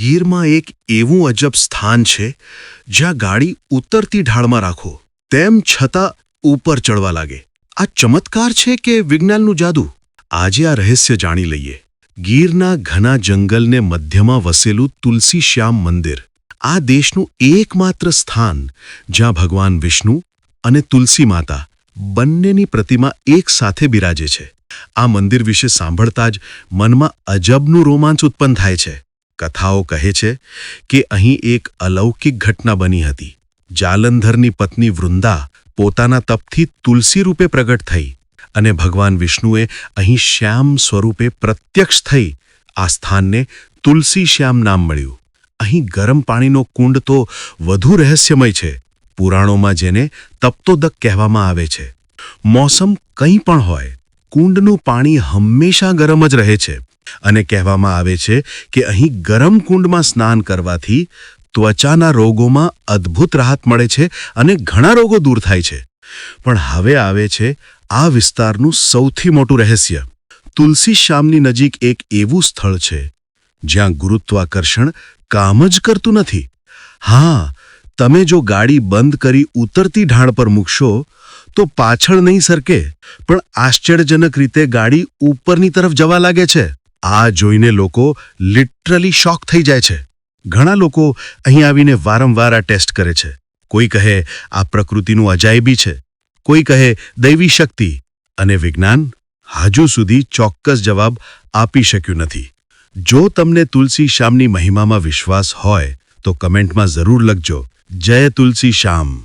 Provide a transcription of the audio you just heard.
ગીરમાં એક એવું અજબ સ્થાન છે, જ્યાં ગાડી ઉતરતી ઢાળમાં રાખો, તેમ છતાં ઉપર ચડવા લાગે. આ ચમત્કાર છે કે વિજ્ઞાનનું જાદુ? આજે આ રહસ્ય જાણી લઈએ. ગીરના ઘના જંગલને મધ્યમાં વસેલું તુલસી શ્યામ મંદિર. આ દેશનું એકમાત્ર સ્થાન, જ્યાં ભગવાન વિષ્ણુ અને તુલસી માતા બંનેની પ્રતિમા એક સાથે બિરાજે છે. આ મંદિર વિશે સાંભળતા જ મનમાં અજબનું રોમાંચ ઉત્પન્ન થાય છે. કથાઓ કહે છે કે અહીં એક અલૌકિક ઘટના બની હતી. જાલંધરની પત્ની વૃંદા પોતાના તપથી તુલસી રૂપે પ્રગટ થઈ અને ભગવાન વિષ્ણુએ અહીં શ્યામ સ્વરૂપે પ્રત્યક્ષ થઈ આ સ્થાનને તુલસી શ્યામ નામ મળ્યું. અહીં ગરમ પાણીનો કુંડ તો વધુ રહસ્યમય છે. પુરાણોમાં જેને તપ્તોદક કહેવામાં આવે છે. મોસમ કંઈ પણ હોય, કુંડનું પાણી હંમેશા ગરમ જ રહે છે. અને કહેવામાં આવે છે કે અહીં ગરમ કુંડમાં સ્નાન કરવાથી ત્વચાના રોગોમાં અદ્ભુત રાહત મળે છે અને ઘણા રોગો દૂર થાય છે. પણ હવે આવે છે આ વિસ્તારનું સૌથી મોટું રહસ્ય. તુલસી શ્યામની નજીક એક એવું સ્થળ છે, જ્યાં ગુરુત્વાકર્ષણ કામ જ કરતું નથી. હા, તમે જો ગાડી બંધ કરી ઉતરતી ઢાળ પર મૂકશો, તો પાછળ નહીં સરકે, પણ આશ્ચર્યજનક રીતે ગાડી ઉપરની તરફ જવા લાગે છે. આ જોઈને લોકો લિટરલી શોક થઈ જાય છે. ઘણા લોકો અહીં આવીને વારંવાર આ ટેસ્ટ કરે છે. કોઈ કહે, આ પ્રકૃતિનું અજાયબી છે. કોઈ કહે, દૈવી શક્તિ. અને વિજ્ઞાન હજુ સુધી ચોક્કસ જવાબ આપી શક્યું નથી. જો તમને તુલસી શ્યામની મહિમામાં વિશ્વાસ હોય, તો કમેન્ટમાં જરૂર લખજો. જય તુલસી શ્યામ.